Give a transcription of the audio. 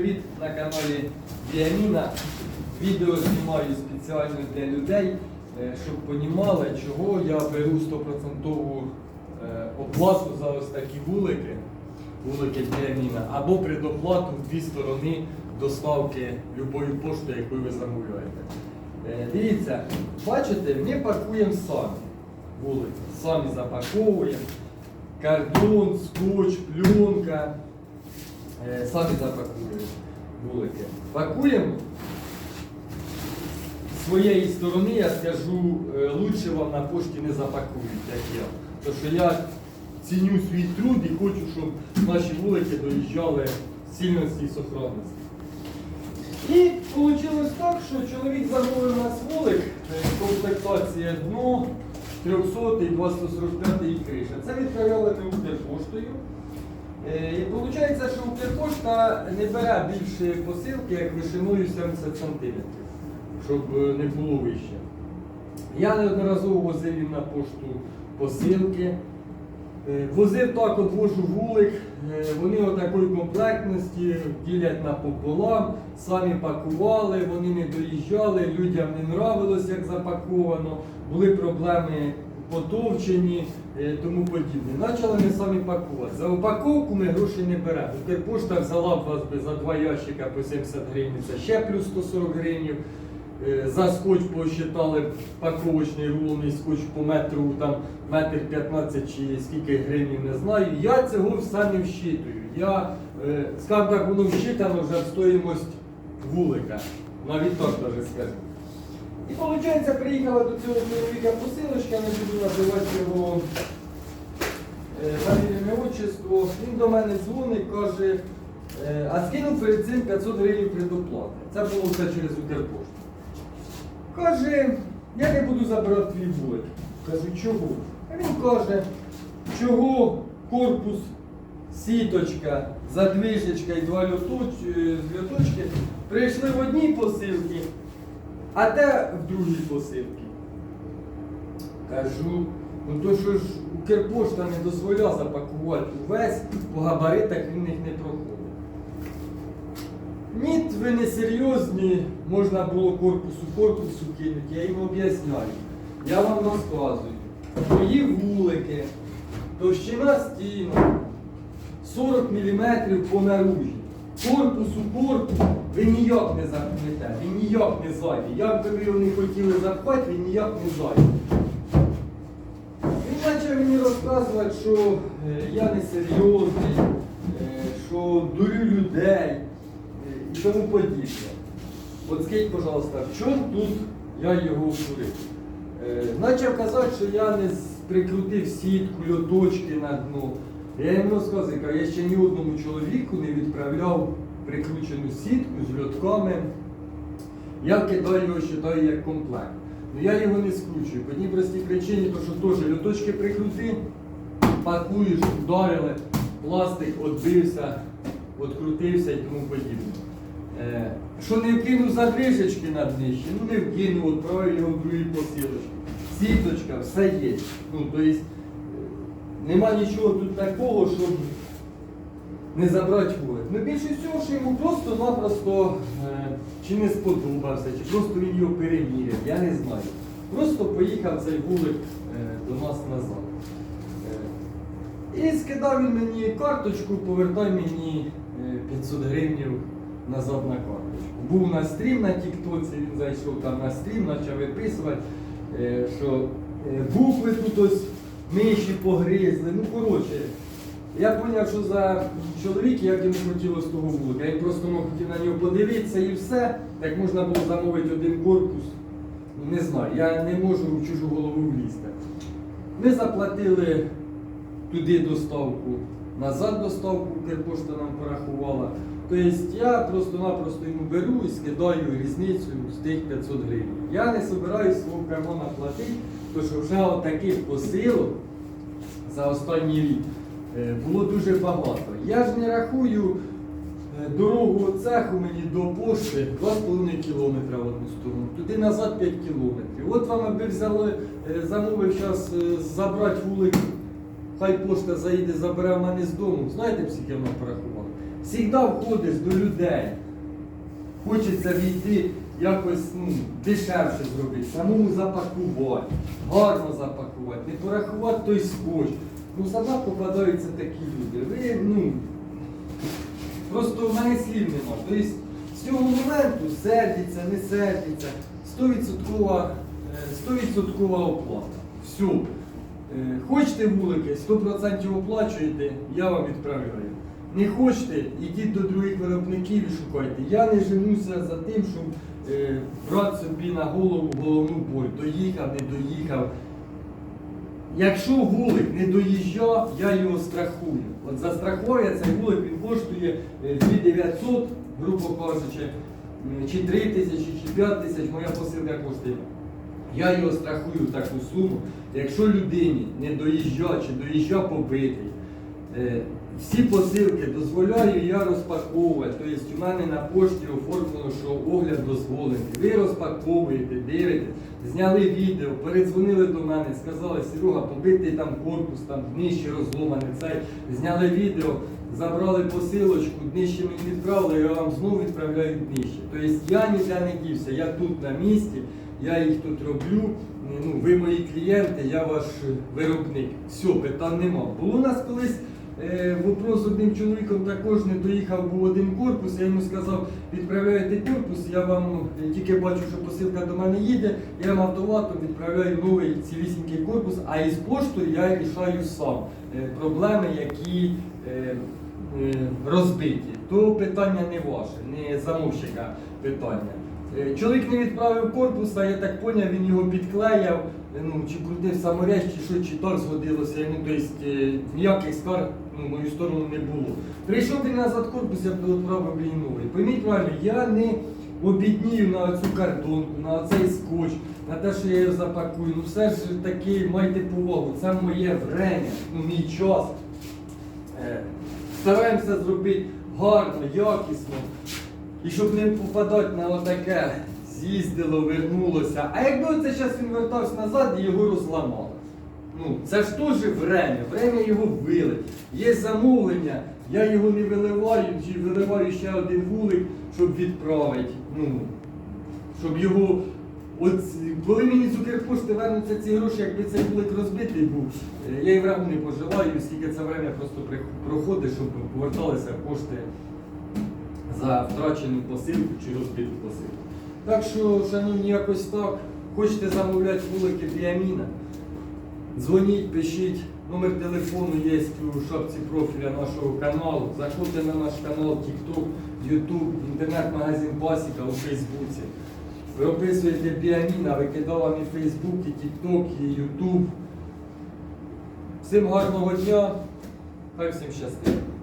Привіт на каналі Діаміна. Відео знімаю спеціально для людей, е, щоб розуміли, чого я беру 100% е, оплату за ось такі вулики, вулики Діаміна, або предоплату в дві сторони доставки любої пошти, яку ви замовляєте. Е, Дивіться, бачите, ми пакуємо самі вулики, самі запаковуємо. Картон, скотч, пленка. Е, самі запакуємо вулики. Пакуємо з своєї сторони, я скажу, е, лучше вам на пошті не запакують, як я. Тому що я ціню свій труд і хочу, щоб наші вулики доїжджали з цільності і сохранності. І вийшло так, що чоловік замовив нас вулик, е, комплектація дно, 300 245 і криша. Це відправляли ми Укрпоштою. Е, І виходить, що Укрпошта не бере більше посилки, як вишиною 70 см, щоб е, не було вище. Я неодноразово возив їм на пошту посилки. Е, Возив так, от вожу вулик, вони отакої комплектності ділять напополам, самі пакували, вони не доїжджали, людям не нравилось, як запаковано, були проблеми потовчені, е, тому подібне. Почали ми самі пакувати. За упаковку ми грошей не беремо. Укрпошта взяла б вас би за два ящика по 70 гривень, це ще плюс 140 гривень. Е, За скотч посчитали паковочний рулоний скотч по метру, там метр 15 чи скільки гривень, не знаю. Я цього все не вщитую. Я, е, скажімо так, воно вщитано вже в стоїмость вулика. Навіть так даже скажу. І виходить, приїхала до цього чоловіка посилочка, не буду називати його е, фамілію, отчество. Він до мене дзвонить, каже, е, а скинув перед цим 500 гривень предоплати. Це було все через Укрпошту. Каже, я не буду забирати твій вулик. Кажу, чого? А він каже, чого корпус, сіточка, задвижечка і два е, льоточки прийшли в одній посилці, а те в другій посилці. Кажу, ну то що ж Укрпошта не дозволяє запакувати увесь, по габаритах він їх не проходить. Ні, ви не серйозні, можна було корпусу корпусу кинути, я їм об'ясняю. Я вам розказую. Мої вулики, товщина стіну 40 мм по наружі. Корпусу корпус ви ніяк не запнете, він ніяк не зайде. Як би ви його не хотіли запхати, він ніяк не зайде. Він почав мені розказувати, що е, я не серйозний, е, що дурю людей е, і тому подібне. От скажіть, пожалуйста, в чому тут я його вкурив? Е, Почав казати, що я не прикрутив сітку, льоточки на дно. Я йому розказую, я ще ні одному чоловіку не відправляв прикручену сітку з льотками. Я кидаю його, вважаю, як комплект. Ну я його не скручую. По одній простій причині, то що теж льоточки прикрути, пакуєш, вдарили, пластик відбився, відкрутився і тому подібне. Е, що не вкинув задвижечки на днище, ну не вкинув, відправив його в другі посилочки. Сіточка, все є. Ну, е, нема нічого тут такого, щоб не забрати вулик. Ну більше всього, що йому просто-напросто е, чи не сподобався, чи просто він його переміряв, я не знаю. Просто поїхав цей вулик е, до нас назад. Е, і скидав він мені карточку, повертай мені е, 500 гривень назад на карточку. Був на стрім на Тіктоці, він зайшов там на стрім, почав виписувати, е, що е, букви тут ось миші погризли. Ну, коротше, я зрозумів, що за чоловік, як йому хотілося того вулика. Я просто мог хотів на нього подивитися і все. Так можна було замовити один корпус. Ну, Не знаю, я не можу в чужу голову влізти. Ми заплатили туди доставку, назад доставку, Укрпошта нам порахувала. Тобто я просто-напросто йому беру і скидаю різницю з тих 500 гривень. Я не збираюсь свого кармана платити, от таких посилок за останній рік е, було дуже багато. Я ж не рахую е, дорогу цеху мені до пошти 2,5 кілометра в одну сторону, туди назад 5 кілометрів. От вам аби взяли, е, замовив зараз забрати вулик хай пошта заїде, забере мене з дому. Знаєте, скільки вона порахувала? Всігда входиш до людей. Хочеться війти якось ну, дешевше зробити, самому запакувати, гарно запакувати, не порахувати той скотч. Ну, сама попадаються такі люди. Ви, ну, просто в мене слів нема. Тобто з цього моменту сердиться, не сердиться, 100%, е, 100% оплата. Все. Е, Хочете вулики, 100% оплачуєте, я вам відправляю. Не хочете, йдіть до других виробників і шукайте. Я не женуся за тим, щоб е, брати собі на голову головну боль. Доїхав, не доїхав. Якщо вулик не доїжджав, я його страхую. От застрахую я цей вулик, він коштує е, 2900, грубо кажучи, е, чи 3 тисячі, чи 5 тисяч, моя посилка коштує. Я його страхую таку суму. Якщо людині не доїжджав чи доїжджав побитий, е, всі посилки дозволяю я розпаковувати. Тобто у мене на пошті оформлено, що огляд дозволений. Ви розпаковуєте, дивитесь, зняли відео, передзвонили до мене, сказали, Серега, побитий там корпус, там днище розломане, цей. Зняли відео, забрали посилочку, днище мені відправили, я вам знову відправляю днище. Тобто я ніде не дівся, я тут на місці, я їх тут роблю. Ну, ви мої клієнти, я ваш виробник. Все, питань нема. Було у нас колись вопрос з одним чоловіком також не доїхав, був один корпус. Я йому сказав, відправляєте корпус, я вам е, тільки бачу, що посилка до мене їде, я вам автоматом відправляю новий цілісінький корпус, а із поштою я рішаю сам е, проблеми, які е, е, розбиті. То питання не ваше, не замовщика питання. Е, Чоловік не відправив корпуса, я так поняв, він його підклеяв, е, ну, чи крутив саморез, чи що, чи так згодилося. Ну, тобто, ніяких скарг ну, в мою сторону не було. Прийшов він назад корпус, я відправив їй новий. Пойміть правильно, я не обіднію на цю картонку, на цей скотч, на те, що я його запакую. Ну все ж таки майте повагу, це моє время, ну, мій час. Стараємося зробити гарно, якісно. І щоб не попадати на отаке, з'їздило, вернулося. А якби оце зараз він вертався назад і його розламали. Ну, це ж теж время, время його вилить. Є замовлення, я його не виливаю, чи виливаю ще один вулик, щоб відправити. Ну, щоб його. От коли мені з Укрпошти вернуться ці гроші, якби цей вулик розбитий був, е, я і врагу не пожелаю, скільки це время просто проходить, щоб поверталися кошти за втрачену посилку чи розбиту посилку. Так що, шановні, якось так, хочете замовляти вулики Діаміна, дзвоніть, пишіть. Номер телефону є у шапці профіля нашого каналу. Заходьте на наш канал TikTok, YouTube, інтернет-магазин Пасіка у Фейсбуці. Ви описуєте Біаміна, викидав і Фейсбук, і TikTok, і YouTube. Всім гарного дня, хай всім щастить.